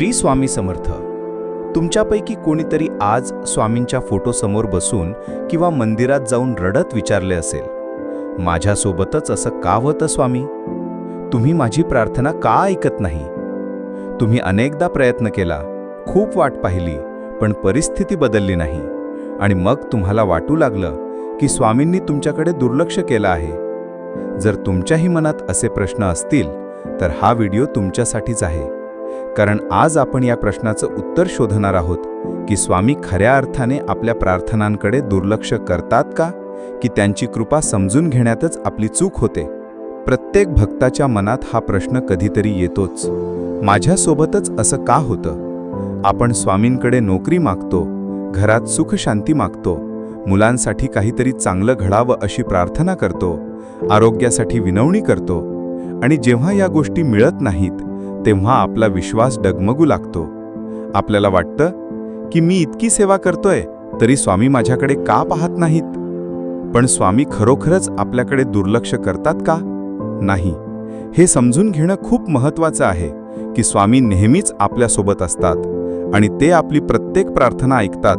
श्री स्वामी समर्थ. तुमच्यापैकी कोणीतरी आज स्वामींच्या फोटोसमोर बसून किंवा मंदिरात जाऊन रडत विचारले असेल. माझ्यासोबतच असं का होतं स्वामी? तुम्ही माझी प्रार्थना का ऐकत नाही? तुम्ही अनेकदा प्रयत्न केला खूप वाट पाहिली पण परिस्थिती बदलली नाही. आणि मग तुम्हाला वाटू लागलं की स्वामींनी तुमच्याकडे दुर्लक्ष केलं आहे. जर तुमच्याही मनात असे प्रश्न असतील तर हा व्हिडिओ तुमच्यासाठीच आहे. कारण आज आपण या प्रश्नाचं उत्तर शोधणार आहोत की स्वामी खऱ्या अर्थाने आपल्या प्रार्थनांकडे दुर्लक्ष करतात का? की त्यांची कृपा समजून घेण्यातच आपली चूक होते? प्रत्येक भक्ताच्या मनात हा प्रश्न कधीतरी येतोच. माझ्यासोबतच असं का होतं? आपण स्वामींकडे नोकरी मागतो घरात सुखशांती मागतो मुलांसाठी काहीतरी चांगलं घडावं अशी प्रार्थना करतो आरोग्यासाठी विनवणी करतो आणि जेव्हा या गोष्टी मिळत नाहीत तेव्हा आपला विश्वास डगमगू लागतो. आपल्याला वाटतं की मी इतकी सेवा करतोय तरी स्वामी माझ्याकडे का पाहत नाहीत? पण स्वामी खरोखरच आपल्याकडे दुर्लक्ष करतात का? नाही. हे समजून घेणं खूप महत्वाचं आहे की स्वामी नेहमीच आपल्यासोबत असतात आणि ते आपली प्रत्येक प्रार्थना ऐकतात.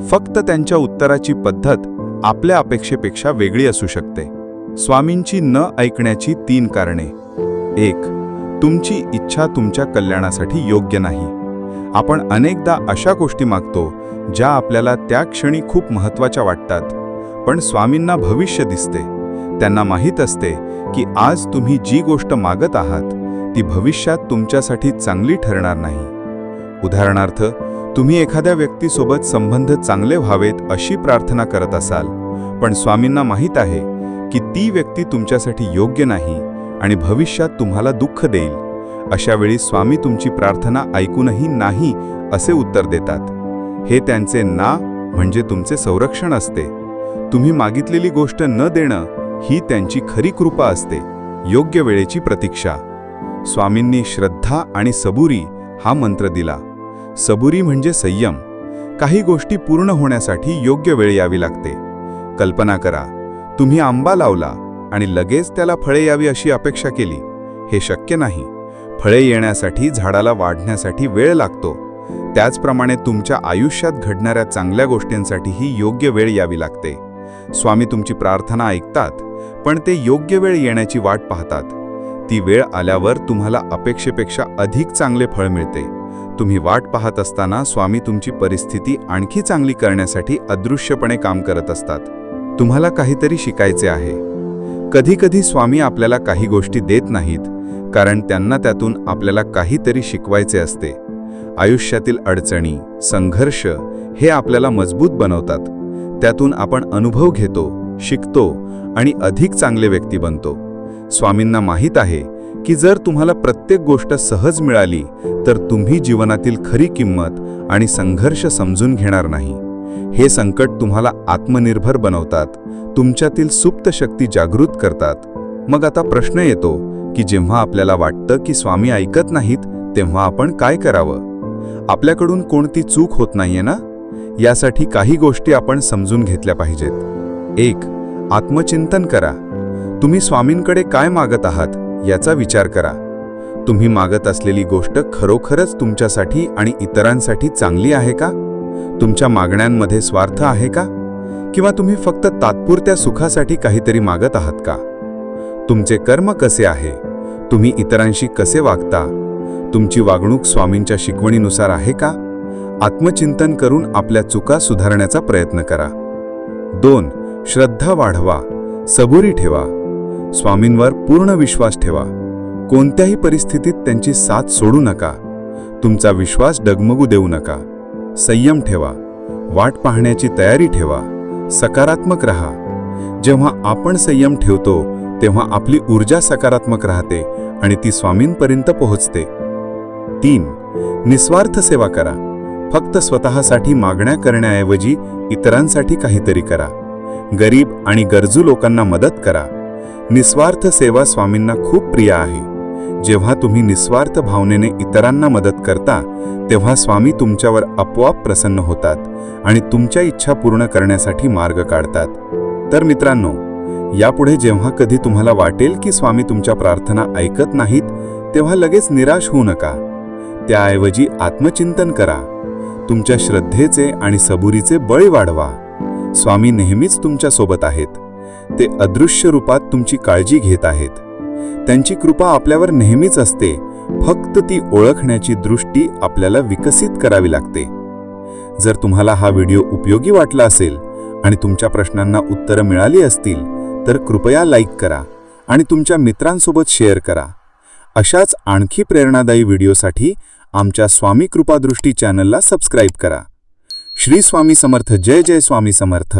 फक्त त्यांच्या उत्तराची पद्धत आपल्या अपेक्षेपेक्षा वेगळी असू शकते. स्वामींची न ऐकण्याची तीन कारणे. एक तुमची इच्छा तुमच्या कल्याणासाठी योग्य नाही. आपण अनेकदा अशा गोष्टी मागतो ज्या आपल्याला त्या क्षणी खूप महत्त्वाच्या वाटतात. पण स्वामींना भविष्य दिसते. त्यांना माहीत असते की आज तुम्ही जी गोष्ट मागत आहात ती भविष्यात तुमच्यासाठी चांगली ठरणार नाही. उदाहरणार्थ तुम्ही एखाद्या व्यक्तीसोबत संबंध चांगले व्हावेत अशी प्रार्थना करत असाल पण स्वामींना माहीत आहे की ती व्यक्ती तुमच्यासाठी योग्य नाही. आणि भविष्यात तुम्हाला दुःख देईल. अशा वेळी स्वामी तुमची प्रार्थना ऐकूनही नाही असे उत्तर देतात. हे त्यांचे ना म्हणजे तुमचे संरक्षण असते. तुम्ही मागितलेली गोष्ट न देणं ही त्यांची खरी कृपा असते. योग्य वेळेची प्रतीक्षा. स्वामींनी श्रद्धा आणि सबुरी हा मंत्र दिला. सबुरी म्हणजे संयम. काही गोष्टी पूर्ण होण्यासाठी योग्य वेळ यावी लागते. कल्पना करा. तुम्ही आंबा लावला आणि लगेच त्याला फळे यावी अशी अपेक्षा केली. हे शक्य नाही. फळे येण्यासाठी झाडाला वाढण्यासाठी वेळ लागतो. त्याचप्रमाणे तुमच्या आयुष्यात घडणाऱ्या चांगल्या गोष्टींसाठीही योग्य वेळ यावी लागते. स्वामी तुमची प्रार्थना ऐकतात पण ते योग्य वेळ येण्याची वाट पाहतात. ती वेळ आल्यावर तुम्हाला अपेक्षेपेक्षा अधिक चांगले फळ मिळते. तुम्ही वाट पाहत असताना स्वामी तुमची परिस्थिती आणखी चांगली करण्यासाठी अदृश्यपणे काम करत असतात. तुम्हाला काहीतरी शिकायचे आहे. कधीकधी स्वामी आपल्याला काही गोष्टी देत नाहीत कारण त्यांना त्यातून आपल्याला काहीतरी शिकवायचे असते. आयुष्यातील अडचणी संघर्ष हे आपल्याला मजबूत बनवतात. त्यातून आपण अनुभव घेतो शिकतो आणि अधिक चांगले व्यक्ती बनतो. स्वामींना माहीत आहे की जर तुम्हाला प्रत्येक गोष्ट सहज मिळाली तर तुम्ही जीवनातील खरी किंमत आणि संघर्ष समजून घेणार नाही. हे संकट तुम्हाला आत्मनिर्भर बनवतात. तुमच्यातील सुप्त शक्ती जागृत करतात. मग आता प्रश्न येतो की जेव्हा आपल्याला वाटतं की स्वामी ऐकत नाहीत तेव्हा आपण काय करावं? आपल्याकडून कोणती चूक होत नाहीये ना? यासाठी काही गोष्टी आपण समजून घेतल्या पाहिजेत. एक आत्मचिंतन करा. तुम्ही स्वामींकडे काय मागत आहात याचा विचार करा. तुम्ही मागत असलेली गोष्ट खरोखरच तुमच्यासाठी आणि इतरांसाठी चांगली आहे का? तुमच्या मागण्यांमध्ये स्वार्थ आहे का? किंवा तुम्ही फक्त तात्पुरत्या सुखासाठी काहीतरी मागत आहात का? तुमचे कर्म कसे आहे? तुम्ही इतरांशी कसे वागता? तुमची वागणूक स्वामींच्या शिकवणीनुसार आहे का? आत्मचिंतन करून आपल्या चुका सुधारण्याचा प्रयत्न करा. दोन श्रद्धा वाढवा. सबुरी ठेवा. स्वामींवर पूर्ण विश्वास ठेवा. कोणत्याही परिस्थितीत त्यांची साथ सोडू नका. तुमचा विश्वास डगमगू देऊ नका. संयम ठेवा वाट पाहण्याची तयारी ठेवा सकारात्मक रहा. जेव्हा आपण संयम ठेवतो तेव्हा आपली ऊर्जा सकारात्मक राहते आणि ती स्वामींपर्यंत पोहोचते. तीन निस्वार्थ सेवा करा. फक्त स्वतःसाठी मागण्या करण्याऐवजी इतरांसाठी काहीतरी करा. गरीब आणि गरजू लोकांना मदत करा. निस्वार्थ सेवा स्वामींना खूप प्रिय आहे. जेव्हा तुम्ही निस्वार्थ भावनेने इतरांना मदत करता तेव्हा स्वामी तुमच्यावर आपोआप प्रसन्न होतात आणि तुमच्या इच्छा पूर्ण करण्यासाठी मार्ग काढतात. तर मित्रांनो यापुढे जेव्हा कधी तुम्हाला वाटेल की स्वामी तुमच्या प्रार्थना ऐकत नाहीत तेव्हा लगेच निराश होऊ नका. त्याऐवजी आत्मचिंतन करा. तुमच्या श्रद्धेचे आणि सबुरीचे बळी वाढवा. स्वामी नेहमीच तुमच्यासोबत आहेत. ते अदृश्य रूपात तुमची काळजी घेत आहेत. त्यांची कृपा आपल्यावर नेहमीच असते. फक्त ती ओळखण्याची दृष्टी आपल्याला विकसित करावी लागते. जर तुम्हाला हा व्हिडिओ उपयोगी वाटला असेल आणि तुमच्या प्रश्नांना उत्तरं मिळाली असतील तर कृपया लाईक करा आणि तुमच्या मित्रांसोबत शेअर करा. अशाच आणखी प्रेरणादायी व्हिडिओसाठी आमच्या स्वामी कृपादृष्टी चॅनलला सबस्क्राईब करा. श्री स्वामी समर्थ जय जय स्वामी समर्थ.